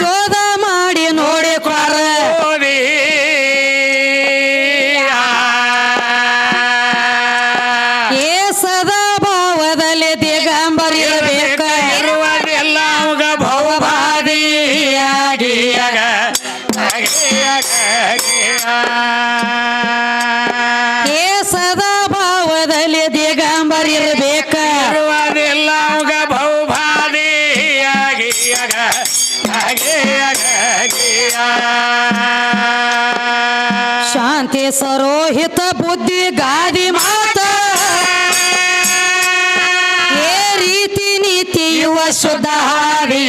ಶೋಧ ಮಾಡಿ ನೋಡಿಕೊರ ಓದಿ ಏ ಸದಾ ಭಾವದಲ್ಲಿ ದಿಗಂಬರ ಇರಬೇಕ ಇರುವುದೆಲ್ಲ ಅವಾಗ ಹಾದಿ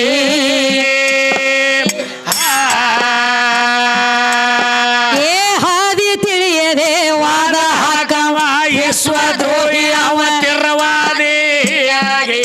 ಏ ಹಾದಿ ತಿಳಿಯದೆ ವಾದ ಹಾಕವ ವಿಶ್ವದ್ರೋಹಿ ಅವ ತಿರವಾದಿಯಾಗಿ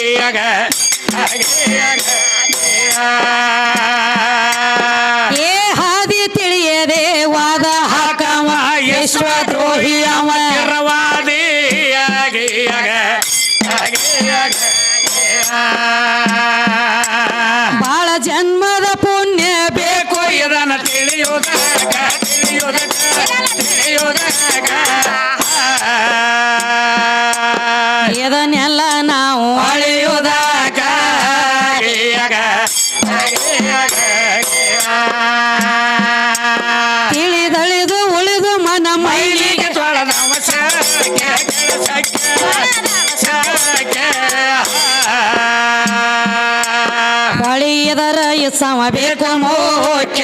ಸಮ ಬೇಕು ಮೋಕ್ಷ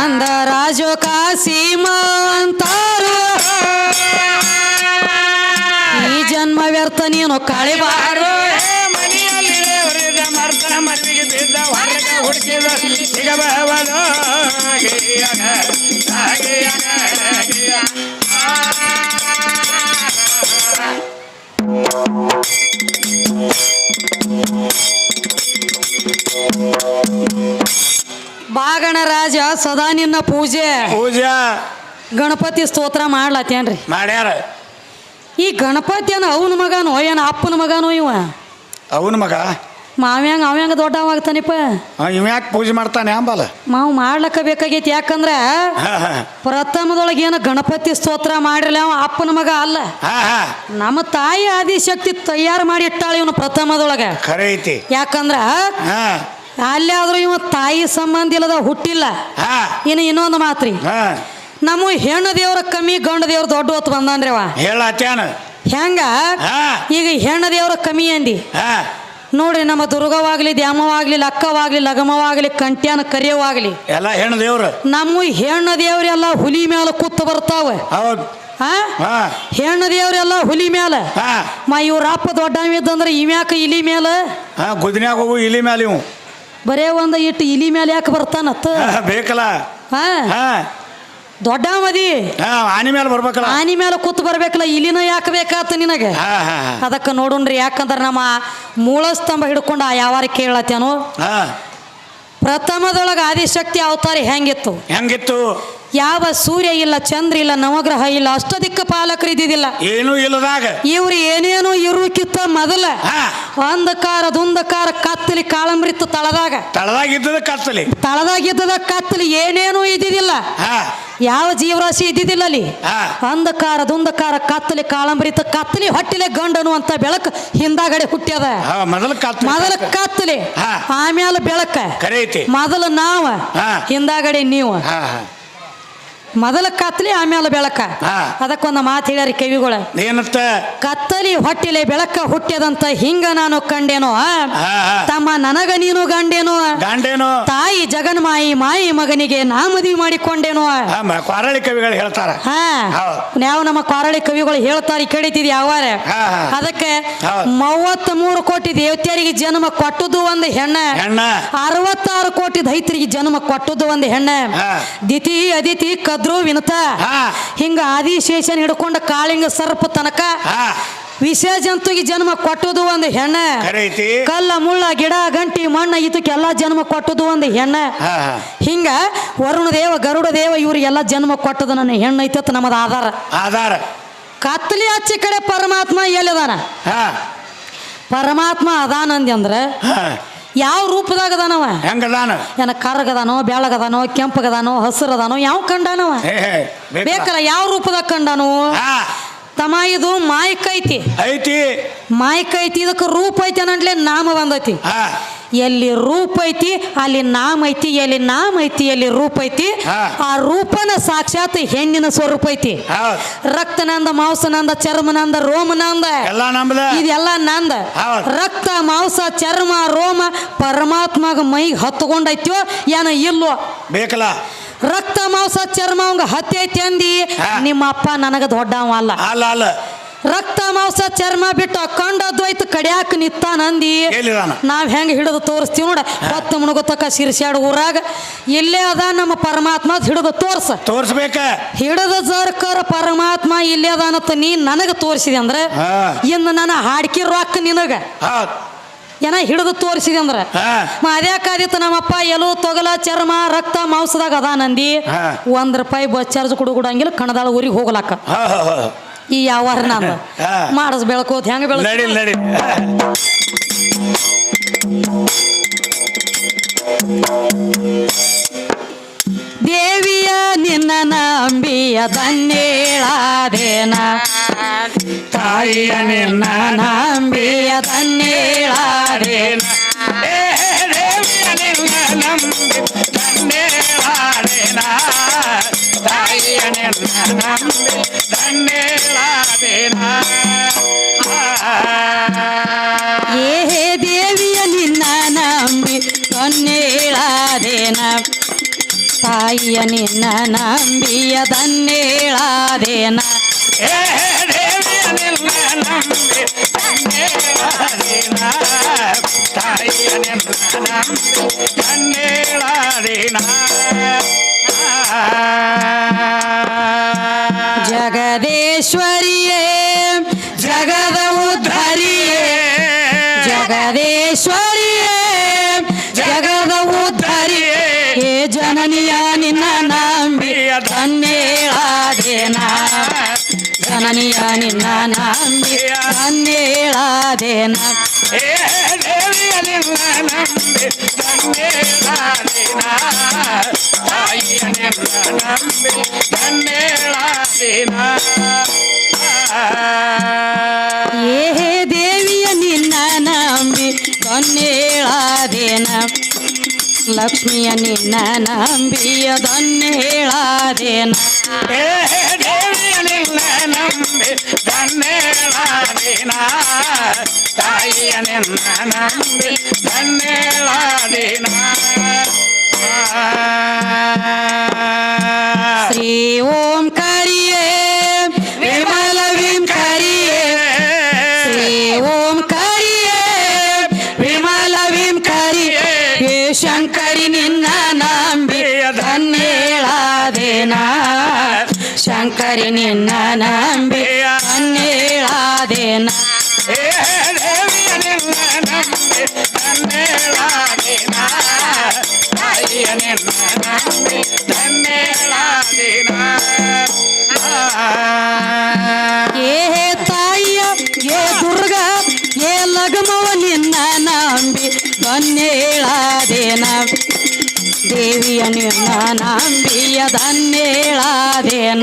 ಅಂದ ರಾಜು ಕಾಸೀಮಂತಾರು ಈ ಜನ್ಮ ವ್ಯರ್ಥ ನೀನು ಕಳಿಬಾರು ಬಾಗಣ ರಾಜ ಸದಾ ನಿನ್ನ ಪೂಜೆ. ಪೂಜಾ. ಗಣಪತಿ ಸ್ತೋತ್ರ ಮಾಡ್ಲತ್ತೇನ್ರಿ? ಮಾಡ್ಯಾರ. ಈ ಗಣಪತಿ ಅನ್ನ ಅವನ ಮಗನೋ ಏನ ಅಪ್ಪನ ಮಗನೋ ಇವ? ಅವನ ಮಗ. ಮಾವ್ಯಾಂಗ ಅವ್ಯಾಂಗ ದೊಡ್ಡವಾಗ್ತಾನಿಪ್ಪ. ಇವ ಯಾಕೆ ಪೂಜೆ ಮಾಡ್ತಾನೆ ಅಂಬಲ್ಲ ಮಾವು ಮಾಡ್ಲಕ್ಕ ಬೇಕಾಗೈತಿ ಯಾಕಂದ್ರ ಪ್ರಥಮದೊಳಗೆ ಏನು ಗಣಪತಿ ಸ್ತೋತ್ರ ಮಾಡಿರಲ್ಲ ಅವ ಅಪ್ಪನ ಮಗ ಅಲ್ಲ. ನಮ್ಮ ತಾಯಿ ಆದಿಶಕ್ತಿ ತಯಾರು ಮಾಡಿ ಇಟ್ಟಾಳ ಇವನು ಪ್ರಥಮದೊಳಗ. ಖರೆ ಐತಿ ಯಾಕಂದ್ರ ಅಲ್ಲೇ ಆದ್ರೂ ಇವ ತಾಯಿ ಸಂಬಂಧ ಇಲ್ಲದ ಹುಟ್ಟಿಲ್ಲ. ಇನ್ನು ಇನ್ನೊಂದು ಮಾತ್ರಿ. ನಮ್ಮ ಹೆಣ್ಣು ದೇವ್ರ ಕಮ್ಮಿ ಗಂಡು ದೇವ್ರ ದೊಡ್ಡ ಹೊತ್ತು ಬಂದಾನ್ರಿ ಅವ. ಹೇಳ ಹೆಂಗ? ಈಗ ಹೆಣ್ಣು ದೇವ್ರ ಕಮ್ಮಿ ಅಂದಿ. ನೋಡ್ರಿ ನಮ್ಮ ದುರ್ಗವಾಗ್ಲಿ ದ್ಯಾಮವಾಗ್ಲಿ ಲಕ್ಕವಾಗ್ಲಿ ಲಗಮವಾಗ್ಲಿ ಕಂಟ್ಯಾನ ಕರಿಯವಾಗ್ಲಿ. ಎಲ್ಲ ಹೆಣ್ಣು ದೇವ್ರ. ನಮ್ಮ ಹೆಣ್ಣು ದೇವ್ರೆಲ್ಲ ಹುಲಿ ಮ್ಯಾಲ ಕೂತು ಬರ್ತಾವ. ಹೌದು. ಹೆಣ್ಣು ದೇವ್ರೆಲ್ಲ ಹುಲಿ ಮ್ಯಾಲ. ಹಾ. ಮಾ ಇವ್ರ ಅಪ್ಪ ದೊಡ್ಡವಿದ್ದಂದ್ರೆ ಇವ್ಯಾಕ ಇಲಿ ಮ್ಯಾಲ? ಹಾ ಗುದ್ನ್ಯಾಗ ಹೋಗು ಇಲಿ ಮ್ಯಾಲ ಇವು. ಬರೇ ಒಂದು ಇಟ್ಟು ಇಲಿ ಮ್ಯಾಲ ಯಾಕೆ ಬರ್ತಾನತ್ತ? ಬೇಕಲ್ಲ. ಹಾ. ಹಾ. ದೊಡ್ಡ ಮದಿ ಆನಿ ಮೇಲೆ ಬರ್ಬೇಕಲ್ಲ. ಆನಿ ಮೇಲೆ ಕೂತ್ ಬರ್ಬೇಕಲ್ಲ ಇಲ್ಲಿನ ಯಾಕೆ ಬೇಕಾತ ನಿನಗೆ? ಅದಕ್ಕೆ ನೋಡುಣ್ರಿ ಯಾಕಂದ್ರೆ ನಮ್ಮ ಮೂಲ ಸ್ತಂಭ ಹಿಡ್ಕೊಂಡು ಆ ಯಾವಾರ ಕೇಳತ್ತೇನು ಹಾ. ಪ್ರಥಮದೊಳಗೆ ಆದಿಶಕ್ತಿ ಅವತಾರ ಹೆಂಗಿತ್ತು? ಹೆಂಗಿತ್ತು? ಯಾವ ಸೂರ್ಯ ಇಲ್ಲ ಚಂದ್ರ ಇಲ್ಲ ನವಗ್ರಹ ಇಲ್ಲ ಅಷ್ಟದಿಕ್ಕ ಪಾಲಕರು ಇದ್ದಿದ್ದಿಲ್ಲ. ಏನು ಇಲ್ಲದಾಗ. ಇವ್ರು ಏನೇನೋ ಇರುಕಿತ್ತ ಮೊದಲ. ಅಂಧಕಾರ ದುಂದಕಾರ ಕತ್ತಲಿ ಕಾಳಮೃತ ತಳದಾಗ. ತಳದಾಗ ಇದ್ದದ ಕತ್ತಲಿ. ತಳದಾಗ ಇದ್ದದ ಕತ್ತಲಿ ಏನೇನೂ ಇದ್ದಿದ್ದಿಲ್ಲ. ಹಾ. ಯಾವ ಜೀವರಾಶಿ ಇದ್ದಿದ್ದಿಲ್ಲ ಅಲ್ಲಿ? ಅಂಧಕಾರ ದುಂದಕಾರ ಕತ್ತಲಿ ಕಾಳಂಬರಿತ ಕತ್ತಲಿ ಹೊಟ್ಟಿಲೆ ಗಂಡನು ಅಂತ ಬೆಳಕು ಹಿಂದಾಗಡೆ ಹುಟ್ಟ್ಯದ. ಮೊದಲ ಕತ್ತಲಿ. ಆಮೇಲೆ ಬೆಳಕ. ಮೊದಲು ನಾವ. ಹಿಂದಾಗಡೆ ನೀವು. ಮೊದಲ ಕತ್ತಲಿ ಆಮೇಲೆ ಬೆಳಕ. ಅದಕ್ಕೊಂದು ಮಾತು ಹೇಳ್ಯಾರಿ ಕವಿಗಳ. ಏನಂತ? ಕತ್ತಲಿ ಹೊಟ್ಟಿಲೆ ಬೆಳಕ ಹುಟ್ಟಿದಂತ ಹಿಂಗ ನಾನು ಕಂಡೇನೋ ತಮ್ಮ ನನಗ ನೀನು ಗಂಡೇನೋ ಗಂಡೇನೋ. ತಾಯಿ ಜಗನ್ಮಾಯಿ ಮಾಯಿ ಮಗನಿಗೆ ನಾ ಮದುವೆ ಮಾಡಿಕೊಂಡೇನೋ ಕ್ವಾರಳಿ ಕವಿಗಳು ಹೇಳ್ತಾರ. ನಾವು ನಮ್ಮ ಕಾರಳಿ ಕವಿಗಳು ಹೇಳ್ತಾರೆ ಕೇಳಿದ್ದೀವಿ ಯಾವಾರ. ಅದಕ್ಕೆ. ಮೂವತ್ತ್ ಮೂರು ಕೋಟಿ ದೇವತೆಯರಿಗೆ ಜನ್ಮ ಕೊಟ್ಟದ್ದು ಒಂದು ಹೆಣ್ಣ. ಅರವತ್ತಾರು ಕೋಟಿ ದೈತರಿಗೆ ಜನ್ಮ ಕೊಟ್ಟದ್ದು ಒಂದು ಹೆಣ್ಣ. ದಿತಿ ಅದಿತಿ ಕದ್ರು ವಿನತ. ಹಿಂಗ ಆದಿಶೇಷನ್ ಹಿಡ್ಕೊಂಡ ಕಾಳಿಂಗ ಸರ್ಪ ತನಕ ವಿಷಯ ವಿಷ ಜಂತುಗೆ ಜನ್ಮ ಕೊಟ್ಟದು ಒಂದು ಹೆಣ್ಣ. ಕಲ್ಲ ಮುಳ್ಳ ಗಿಡ ಗಂಟಿ ಮಣ್ಣ ಇದಕ್ಕೆಲ್ಲ ಜನ್ಮ ಕೊಟ್ಟದು ಒಂದು ಹೆಣ್ಣ. ಹಿಂಗ ವರುಣ ದೇವ ಗರುಡ ದೇವ ಇವ್ರಿಗೆಲ್ಲ ಜನ್ಮ ಕೊಟ್ಟದು ನನ್ನ ಹೆಣ್ಣು ಐತತ್ ನಮ್ದು ಆಧಾರ. ಆಧಾರ. ಕತ್ಲಿ ಹಚ್ಚಿ ಕಡೆ ಪರಮಾತ್ಮ ಎಲ್ಲಿದಾನ? ಪರಮಾತ್ಮ ಅದಾನಂದಿ ಅಂದ್ರೆ ಹಾ. ಯಾವ ರೂಪದಾಗ ಅದಾನವ ಹೆಂಗದಾನ? ಏನ ಕರ್ಗದಾನೋ ಬೆಳಗದಾನೋ ಕೆಂಪಗದಾನೋ ಹಸಿರದಾನೋ ಯಾವ ಕಂಡಾನವ? ಬೇಕಲ್ಲ. ಯಾವ ರೂಪದಾಗ ಕಂಡಾನು? ಆ ತಮ ಇದು ಮಾಯಕ್ ಐತಿ. ಐತಿ ಮಾಯಕ್ ಐತಿ ಇದಕ್ಕೆ ರೂಪ ಐತಿ ಅನ್ನಂಟ್ಲೆ ನಾಮ ಬಂದೈತಿ. ಎಲ್ಲಿ ರೂಪ ಐತಿ ಅಲ್ಲಿ ನಾಮ ಐತಿ ಎಲ್ಲಿ ನಾಮ ಐತಿ ಎಲ್ಲಿ ರೂಪ ಐತಿ ಆ ರೂಪನ ಸಾಕ್ಷಾತ್ ಹೆಣ್ಣಿನ ಸ್ವರೂಪ ಐತಿ. ರಕ್ತನಂದ ಮಾಂಸನಂದ ಚರ್ಮನಂದ ರೋಮನಂದ. ಇದೆಲ್ಲ ನಂದ. ರಕ್ತ ಮಾಂಸ ಚರ್ಮ ರೋಮ ಪರಮಾತ್ಮಗ ಮೈಗೆ ಹತ್ಕೊಂಡೈತ್ಯೋ ಏನ ಇಲ್ವೋ ಬೇಕಲ್ಲ. ರಕ್ತ ಮಾಂಸ ಚರ್ಮ ಅವಂಗ ಹತ್ತಿ ಐತಿ ಅಂದಿ ಹಾ. ನಿಮ್ಮ ಅಪ್ಪ ನನಗ ದೊಡ್ಡವ ಅಲ್ಲ. ಅಲ್ಲ ಅಲ್ಲ. ರಕ್ತ ಮಾಂಸ ಚರ್ಮ ಬಿಟ್ಟು ಅಕ್ಕಂಡ ದ್ವೈತ ಕಡ್ಯಾಕ ನಿತ್ತಾನಂದಿ ಎಲ್ಲಿದಾನ ನಾವ್ ಹೆಂಗ್ ಹಿಡಿದು ತೋರಿಸ್ತೀವಿ ನೋಡ. ಹತ್ತು ಮುಣಗುತ್ತಕ ಶಿರ್ಸ್ಯಾಡ ಊರಾಗ. ಇಲ್ಲೇ ಅದ ನಮ್ಮ ಪರಮಾತ್ಮ ಹಿಡಿದು ತೋರ್ಸ. ತೋರ್ಸ್ಬೇಕ? ಹಿಡಿದ ಸರ್ಕಾರ ಪರಮಾತ್ಮ ಇಲ್ಲೇ ಅದ ಅನ್ನತ್ತ ನೀ ನನಗ ತೋರಿಸಿದೆ ಅಂದ್ರೆ ಇನ್ನು ನನ್ನ ಹಾಡ್ಕಿ ರೊಕ್ಕ ನಿನಗ. ಏನ ಹಿಡಿದು ತೋರಿಸಿದೆ ಅಂದ್ರೆ? ಅದ್ಯಾಕಾದಿತ್ತು ನಮ್ಮಪ್ಪ ಎಲು ತೊಗಲ ಚರ್ಮ ರಕ್ತ ಮಾಂಸದಾಗ ಅದ ನಂದಿ. ಒಂದ್ ರೂಪಾಯಿ ಬಸ್ ಚಾರ್ಜ್ ಕೊಡು ಕೊಡಂಗಿಲ್ಲ ಕಣದಾಳ ಊರಿಗೆ ಹೋಗ್ಲಾಕ. ಈ ಯಾವ ನಂದ ಹಾ. ಮಾಡಸ್ ಬೆಳ್ಕೋತ್ ಹೆಂಗ ನಡಿ ಬೆಳಕ ನಡಿ. ದೇವಿಯ ನಿನ್ನ ನಂಬಿಯ ತನ್ನೇಳಾದೇನ ತಾಯಿಯ ನಿನ್ನ ನಂಬಿಯ ತನ್ನೇಳಾದೇನ ಏ ದೇವಿಯ ನಿನ್ನ ನಂಬಿ ದಂಡೇಳಾಡೇನ ತಾಯಿಯ ನಿನ್ನ ನಂಬಿ ದಂಡೇಳಾಡೇನ ಏ ದೇವಿಯ ನಿನ್ನ ನಂಬಿ ತನ್ನೇಳಾದೇನ ತಾಯಿಯ ನಿನ್ನ ನಂಬಿಯ ದನ್ನೇಳಾದೇನ? ಏ ದೇವಿಯ ನಿನ್ನ ನಂಬಿ ತಾಯಿಯ ನಿನ್ನ ನಂಬಿ ದಂಡೇಳಾಡೇನ ಜಗದೇಶ್ವರಿಯೇ, ಜಗದ ಉದ್ಧರಿಯೇ, ಜಗದೇಶ್ವರಿಯೇ, ಜಗದ ಉದ್ಧರಿಯೇ. ಹೇ ಜನನಿಯ ನಿನ್ನ ನಂಬಿ ತನ್ನೇಳಾದೇನ ಜನನಿಯ ನಿನ್ನ ನಂಬಿ ತನ್ನೇಳಾದೇನ ಏ ದೇವಿಯ ನಿನ್ನ ನಂಬಿ ದಂಡೇಳಾಡೇನ ತಾಯಿಯ ನಿನ್ನ ನಂಬಿ ದಂಡೇಳಾಡೇನ ಏ ದೇವಿಯ ನಿನ್ನ ನಂಬಿ ತನ್ನೇಳಾದೇನ ಲಕ್ಷ್ಮಿಯ ನಿನ್ನ ನಂಬಿಯ ದನ್ನೇಳಾದೇನ ಏ ದೇವಿಯ ನಿನ್ನ ನಂಬಿ ದಂಡೇಳಾಡೇನ ತಾಯಿಯ ನಿನ್ನ ನಂಬಿ ದಂಡೇಳಾಡೇನ ಶ್ರೀ ಓಂ ಕರಿಯೇ ವಿಮಲ ವಿಂ ಕರಿಯೇ. ಶ್ರೀ ಓಂ ಕರಿಯೇ ವಿಮಲ ವಿಂ ಕರಿಯೇ. ಹೇ ಶಂಕರಿ, ನಿನ್ನ ನಂಬಿ ತನ್ನೇಳಾದೇನ ಶಂಕರಿ, ನಿನ್ನ ನಂಬಿ ತನ್ನೇಳಾದೇನ ಏ ದೇವಿಯ, ನಿನ್ನ ನಂಬಿ ದಂಡೇಳಾಡೇನ ತಾಯಿಯ ನಿನ್ನ ದಂಡೇಳಾಡೇನ ಏ ತಾಯಿಯ ಏ ದುರ್ಗ ಏ ಲಗಮವ ನಿನ್ನ ನಂಬಿ ದನ್ನೇಳಾದೇನ ದೇವಿಯ ನಿನ್ನ ನಂಬಿಯ ದನ್ನೇಳಾದೇನ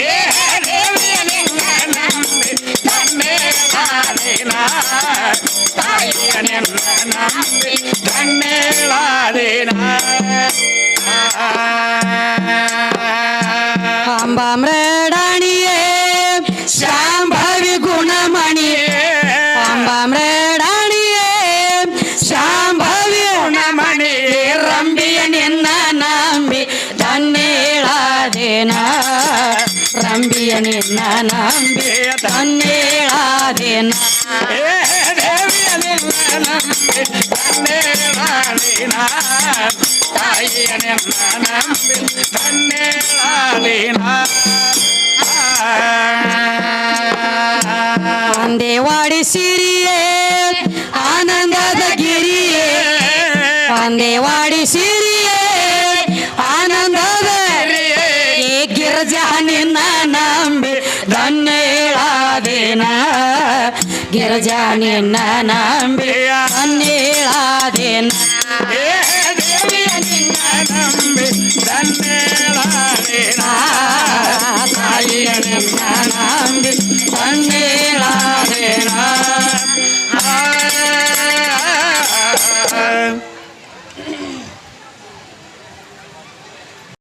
ಏ ದೇವಿಯ ನಿನ್ನ ನಂಬಿ ದಂಡೇಳಾಡೇನ ತಾಯಿಯ ನಿನ್ನ ನಂಬಿ ದಂಡೇಳಾಡೇನ ಅಂಬಾಮ್ರಡಾಣಿಯೇ ಶಾಂಭವಿ ಗುಣಮಣಿಯೇ ಅಂಬಾಮ್ರಡಾಣಿಯೇ ಶಾಂಭವಿ ಗುಣಮಣಿ ರಂಬಿಯ ನಿನ್ನ ನಂಬಿ ತನ್ನೇಳಾದೇನ ರಂಬಿಯ ನಿನ್ನ ನಂಬಿ ತನ್ನೇಳಾದೇನ ಏ ದೇವಿಯ ನಿನ್ನ ನಂಬಿ ದಂಡೇಳಾಡೇನ ತಾಯಿಯ ನಿನ್ನ ನಂಬಿ ದಂಡೇಳಾಡೇನ ಅಂದೇವಾಡಿ ಸಿರಿಯೇ ಆನಂದದ ಗಿರಿಯೇ ಅಂದೇವಾಡಿ ಸಿರಿಯೇ ಗಿರಜಾ ನಿನ್ನ ನಂಬಿ ಅನ್ನೇಳಾದೇನ